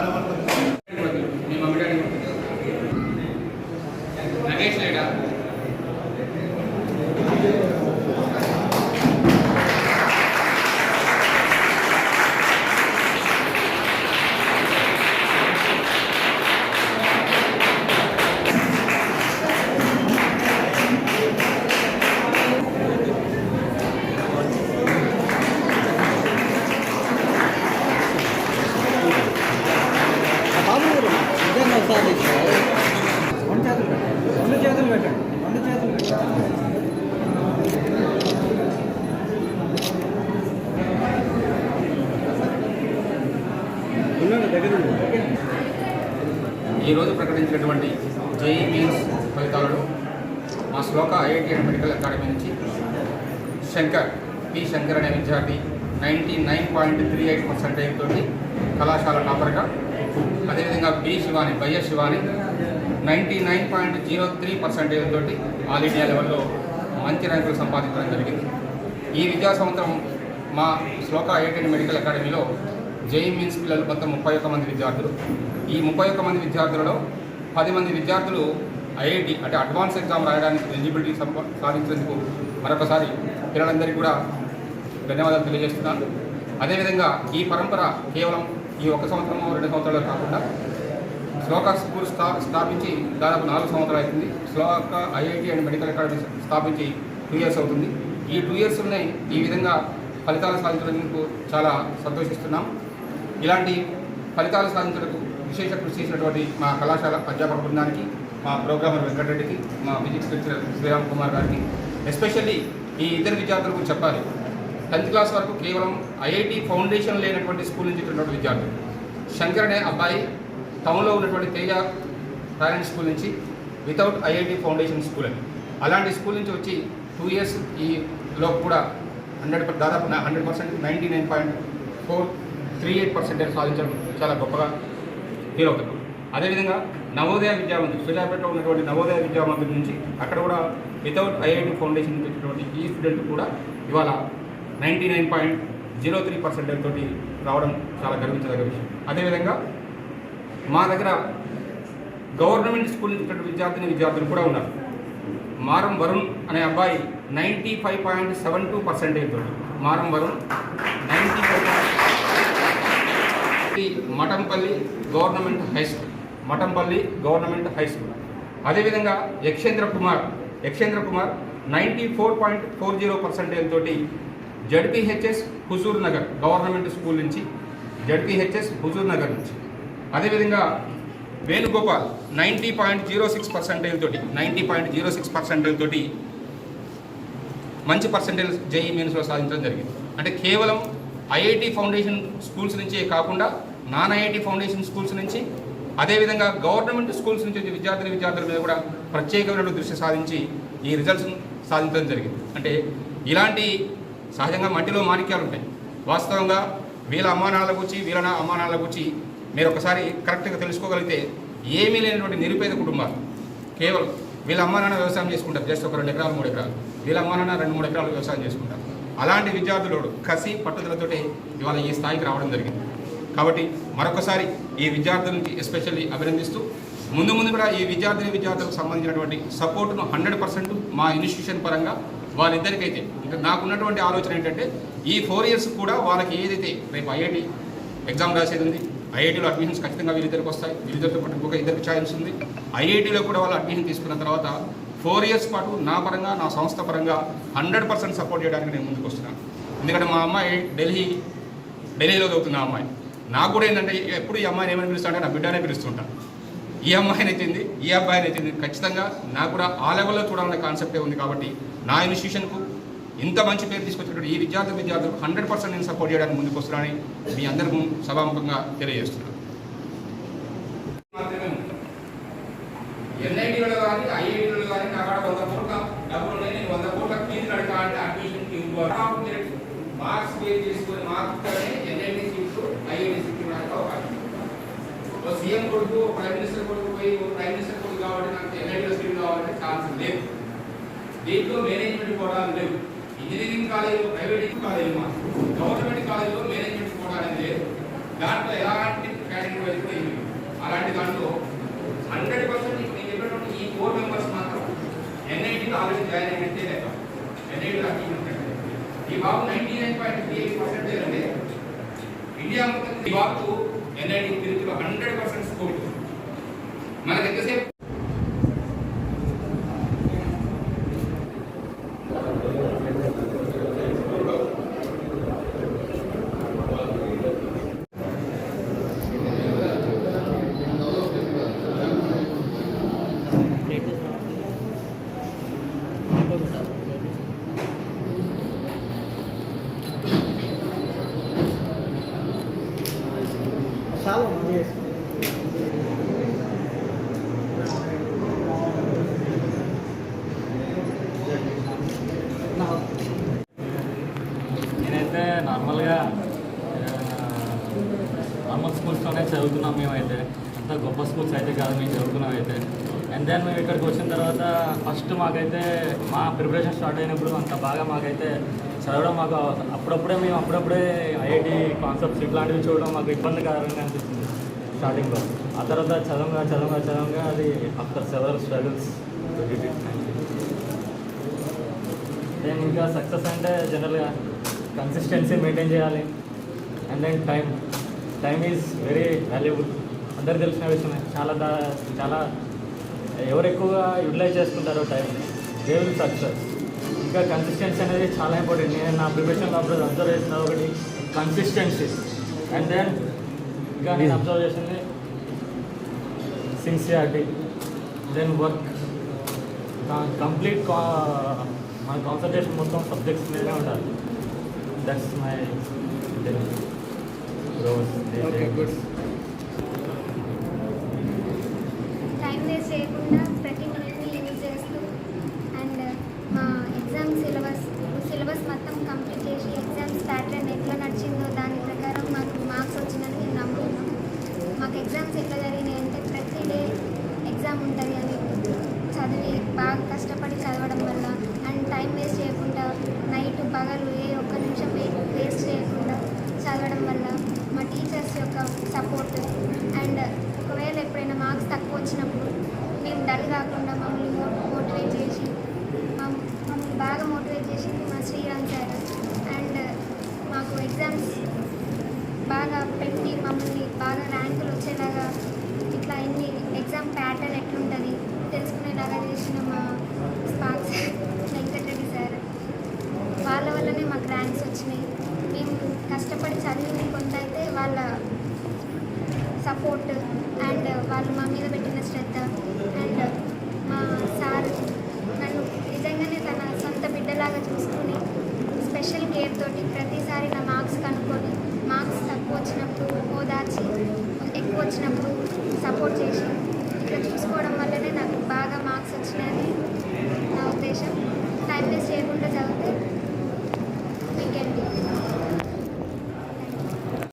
Álvaro రెండు చేతులు పెట్టండి. రెండు చేతులు పెట్టండి. ఈరోజు ప్రకటించినటువంటి జై మీన్స్ ఫలితాలను మా శ్లోక ఐఐటిఎన్ మెడికల్ అకాడమీ నుంచి శంకర్ పి. శంకర్ అనే విద్యార్థి ninety nine point three eight percentage తోటి కళాశాల టాపర్గా అదేవిధంగా B Shivani Bayya Shivani ninety nine point zero three percentage తోటి ఆల్ ఇండియా లెవెల్లో మంచి ర్యాంకులు సంపాదించడం జరిగింది. ఈ విద్యా సంవత్సరం మా శ్లోక ఐఐటి మెడికల్ అకాడమీలో జేఈ మీన్స్ పిల్లలు మొత్తం ముప్పై ఒక్క మంది విద్యార్థులు. ఈ ముప్పై ఒక్క మంది విద్యార్థులలో పది మంది విద్యార్థులు ఐఐటి అంటే అడ్వాన్స్ ఎగ్జామ్ రాయడానికి ఎలిజిబిలిటీ సాధించేందుకు మరొకసారి పిల్లలందరికీ కూడా ధన్యవాదాలు తెలియజేస్తున్నాను. అదేవిధంగా ఈ పరంపర కేవలం ఈ ఒక సంవత్సరము రెండు సంవత్సరాలు కాకుండా శ్లోక స్కూల్ స్థా స్థాపించి దాదాపు నాలుగు సంవత్సరాలు అవుతుంది. Shloka IIT and medical academy స్థాపించి టూ ఇయర్స్ అవుతుంది. ఈ టూ ఇయర్స్లోనే ఈ విధంగా ఫలితాలు సాధించడానికి చాలా సంతోషిస్తున్నాం. ఇలాంటి ఫలితాలు సాధించడానికి విశేష కృషి చేసినటువంటి మా కళాశాల అధ్యాపక బృందానికి మా ప్రోగ్రామర్ వెంకటరెడ్డికి మా ఫిజిక్స్ లెక్చరర్ శ్రీరామ్ కుమార్ గారికి ఎస్పెషల్లీ ఈ ఇద్దరు విద్యార్థుల గురించి చెప్పాలి. టెన్త్ క్లాస్ వరకు కేవలం ఐఐటి ఫౌండేషన్ లేనటువంటి స్కూల్ నుంచి విద్యార్థులు. శంకర్ అనే అబ్బాయి టౌన్లో ఉన్నటువంటి తేజ పేరెంట్ స్కూల్ నుంచి వితౌట్ ఐఐటి ఫౌండేషన్ స్కూల్ అని. అలాంటి స్కూల్ నుంచి వచ్చి టూ ఇయర్స్ ఈలో కూడా హండ్రెడ్ దాదాపు hundred percent ninety nine point four three eight percentage సాధించడం చాలా గొప్పగా ఫీల్ అవుతున్నాం అదేవిధంగా నవోదయ విద్యావంతులు సూర్యాపేటలో ఉన్నటువంటి నవోదయ విద్యావంతుల నుంచి అక్కడ కూడా వితౌట్ ఐఐటి ఫౌండేషన్ పెట్టినటువంటి ఈ స్టూడెంట్ కూడా ఇవాళ ninety nine point zero three percentage తోటి రావడం చాలా గర్వించదగ్గ విషయం. అదేవిధంగా మా దగ్గర గవర్నమెంట్ స్కూల్ నుంచి విద్యార్థిని విద్యార్థులు కూడా ఉన్నారు. మారం వరుణ్ అనే అబ్బాయి ninety five point seven two percentage తోటి. Maram Varun ninety five Mathampalli government high school Mathampalli government high school అదేవిధంగా Yakshendra Kumar Yakshendra Kumar ninety four point four zero percentage తోటి ZPHS Huzurnagar government school నుంచి ZPHS Huzurnagar నుంచి. అదేవిధంగా Venugopal ninety point zero six percentage తోటి ninety point zero six percentage తోటి మంచి percentage JEE మీన్స్లో సాధించడం జరిగింది. అంటే కేవలం ఐఐటి ఫౌండేషన్ స్కూల్స్ నుంచే కాకుండా నాన్ ఐఐటి ఫౌండేషన్ స్కూల్స్ నుంచి అదేవిధంగా గవర్నమెంట్ స్కూల్స్ నుంచి విద్యార్థులు విద్యార్థుల మీద కూడా ప్రత్యేకమైన దృష్టి సాధించి ఈ రిజల్ట్స్ సాధించడం జరిగింది. అంటే ఇలాంటి సహజంగా మట్టిలో మాణిక్యాలు ఉంటాయి. వాస్తవంగా వీళ్ళ అమ్మానాల గురించి వీళ్ళ అమ్మానాల గురించి మీరు ఒకసారి కరెక్ట్గా తెలుసుకోగలిగితే ఏమీ లేనటువంటి నిరుపేద కుటుంబాలు. కేవలం వీళ్ళ అమ్మా నాన్న వ్యవసాయం చేసుకుంటారు. జస్ట్ ఒక రెండు ఎకరాలు మూడు ఎకరాలు. వీళ్ళ అమ్మా నాన్న రెండు మూడు ఎకరాలు వ్యవసాయం చేసుకుంటారు. అలాంటి విద్యార్థులు కసి పట్టుదలతోటి ఇవాళ ఈ స్థాయికి రావడం జరిగింది. కాబట్టి మరొకసారి ఈ విద్యార్థులకి ఎస్పెషల్లీ అభినందిస్తూ ముందు ముందు కూడా ఈ విద్యార్థిని విద్యార్థులకు సంబంధించినటువంటి సపోర్ట్ను హండ్రెడ్ పర్సెంట్ మా ఇన్స్టిట్యూషన్ పరంగా వాళ్ళిద్దరికైతే ఇంకా నాకున్నటువంటి ఆలోచన ఏంటంటే ఈ ఫోర్ ఇయర్స్ కూడా వాళ్ళకి ఏదైతే రేపు ఐఐటి ఎగ్జామ్ రాసేది ఉంది ఐఐటీలో అడ్మిషన్స్ ఖచ్చితంగా వీళ్ళిద్దరికి వస్తాయి. వీళ్ళిద్దరితో పాటు ఇంకొక ఇద్దరికి ఛాయిస్ ఉంది ఐఐటీలో కూడా వాళ్ళు అడ్మిషన్ తీసుకున్న తర్వాత ఫోర్ ఇయర్స్ పాటు నా పరంగా నా సంస్థ పరంగా హండ్రెడ్ పర్సెంట్ సపోర్ట్ చేయడానికి నేను ముందుకు వస్తున్నాను ఎందుకంటే మా అమ్మాయి ఢిల్లీ ఢిల్లీలో చదువుతుంది ఆ అమ్మాయి. నాకు కూడా ఏంటంటే ఎప్పుడు ఈ అమ్మాయిని ఏమని పిలుస్తానంటే నా బిడ్డనే పిలుస్తుంటాను ఈ అమ్మాయిని అయితేంది ఈ అబ్బాయిని అయితేంది ఖచ్చితంగా నాకు కూడా ఆ లెవెల్లో చూడాలనే కాన్సెప్టే ఉంది కాబట్టి నా ఇన్స్టిట్యూషన్కు ఇంత మంచి పేరు తీసుకొచ్చినటువంటి ఈ విద్యార్థి విద్యార్థులకు హండ్రెడ్ పర్సెంట్ నేను సపోర్ట్ చేయడానికి ముందుకు వస్తున్నానని మీ అందరికీ సభాముఖంగా తెలియజేస్తున్నాను. ఎన్ఐటీలో కానీ ఐఐటీలో కానీ నా కాడ వంద కోట్ల డబ్బులు ఉన్నాయి. నేను వంద కోట్ల ఫీజు కడతా అంటే అడ్మిషన్కి మార్క్స్ పే చేసుకుని మార్క్స్తోనే ఎన్ఐటీ సీట్లు ఐఐటీ సీట్లు రాక అవకాశం ఓ సీఎం కొడుకు ఓ ప్రైమ్ మినిస్టర్ కొడుకు పోయి ప్రైమ్ మినిస్టర్ కొడుకు కాబట్టి నాకు ఎన్ఐటీలో సీట్లు కావాలంటే ఛాన్స్ లేదు. దీంట్లో మేనేజ్మెంట్ కూడా లేవు ఇంజనీరింగ్ కాలేజీలో ప్రైవేట్ కాలేజీ మా గవర్నమెంట్ కాలేజీలో మేనేజ్మెంట్ కోటాలు లేదు. దాంట్లో ఎలాంటి కేటగిరీ వైజ్ కూడా అలాంటి దాంట్లో హండ్రెడ్ పర్సెంట్ నేను చెప్పినటువంటి ఈ ఫోర్ మెంబర్స్ మాత్రం ఎన్ఐటీలో ఆల్రెడీ జాయిన్ అయినట్టే లేక ఎన్ఐటీలో అడ్మిషన్ ఈ బాబు ninety nine point three eight percentage అంటే ఇండియా మొత్తం ఈ బాబు ఎన్ఐటీ తిరుగులో హండ్రెడ్ పర్సెంట్ స్కోర్ చాలా నేనైతే నార్మల్గా నార్మల్ స్కూల్స్లోనే చదువుతున్నాం మేమైతే. అంత గొప్ప స్కూల్స్ అయితే కాదు మేము చదువుకున్నాం అయితే. అండ్ దెన్ మేము ఇక్కడికి వచ్చిన తర్వాత ఫస్ట్ మాకైతే మా ప్రిపరేషన్ స్టార్ట్ అయినప్పుడు అంత బాగా మాకైతే చదవడం మాకు అప్పుడప్పుడే మేము అప్పుడప్పుడే ఐఐటి కాన్సెప్ట్స్ ఇట్లాంటివి చూడడం మాకు ఇబ్బందికరంగా అనిపిస్తుంది స్టార్టింగ్లో ఆ తర్వాత చదవంగా చదవంగా చదవంగా అది ఆఫ్టర్ సెవెరల్ స్ట్రగుల్స్ దెన్ ఇంకా సక్సెస్ అంటే జనరల్గా కన్సిస్టెన్సీ మెయింటైన్ చేయాలి. And then time time is very valuable అందరికి తెలిసిన విషయమే. చాలా దా చాలా ఎవరు ఎక్కువగా యూటిలైజ్ చేసుకుంటారో టైంని దే విల్ సక్సెస్ ఇంకా కన్సిస్టెన్సీ అనేది చాలా ఇంపార్టెంట్ నేను నా ప్రిపరేషన్ అప్పుడు అబ్జర్వ్ చేసిన ఒకటి కన్సిస్టెన్సీ అండ్ దెన్ ఇంకా నేను అబ్జర్వ్ చేసింది సిన్సియారిటీ దెన్ వర్క్ కంప్లీట్ మన కాన్సన్ట్రేషన్ మొత్తం సబ్జెక్ట్స్ మీదనే ఉండాలి. That's my rose okay good time waste చేయకుండా ప్రతి మినిట్ని యూజ్ చేస్తూ అండ్ మా ఎగ్జామ్ సిలబస్ సిలబస్ మొత్తం కంప్లీట్ చేసి ఎగ్జామ్స్ ప్యాటర్న్ ఎట్లా నడిచిందో దాని ప్రకారం మాకు మార్క్స్ వచ్చిందని మేము నమ్ముతున్నాం మాకు ఎగ్జామ్స్ ఎట్లా జరిగినాయి అంటే ప్రతి డే ఎగ్జామ్ ఉంటుంది అని చదివి బాగా కష్టపడి చదవడం వల్ల అండ్ టైం వేస్ట్ చేయకుండా నైట్ పగలు ఏ ఒక్క నిమిషం వేస్ట్ చేయకుండా చదవడం వల్ల మా టీచర్స్ యొక్క సపోర్ట్ అండ్ ఒకవేళ ఎప్పుడైనా మార్క్స్ తక్కువ వచ్చినప్పుడు మేము డల్ కాకుండా మమ్మల్ని మో మోటివేట్ చేసి మమ్- మమ్మల్ని బాగా మోటివేట్ చేసింది మా శ్రీరామ్ సార్ అండ్ మాకు ఎగ్జామ్స్ బాగా పెట్టి మమ్మల్ని బాగా ర్యాంకులు వచ్చేలాగా ఇట్లా ఎన్ని ఎగ్జామ్ ప్యాటర్న్ ఎట్లుంటుంది? తెలుసుకునేలాగా చేసిన మా స్పాక్స్ వెంకటరెడ్డి సార్. వాళ్ళ వల్లనే మాకు ర్యాంక్స్ వచ్చినాయి. మేము కష్టపడి చదివింది కొంత అయితే వాళ్ళ సపోర్ట్ అండ్ వాళ్ళు మా మీద పెట్టిన శ్రద్ధ అండ్ మా సార్ నన్ను నిజంగానే తన సొంత బిడ్డలాగా చూసుకుని స్పెషల్ కేర్ తోటి ప్రతిసారి నా మార్క్స్ మార్క్స్ సపోర్ట్ చేసి. ఇట్లా చూసుకోవడం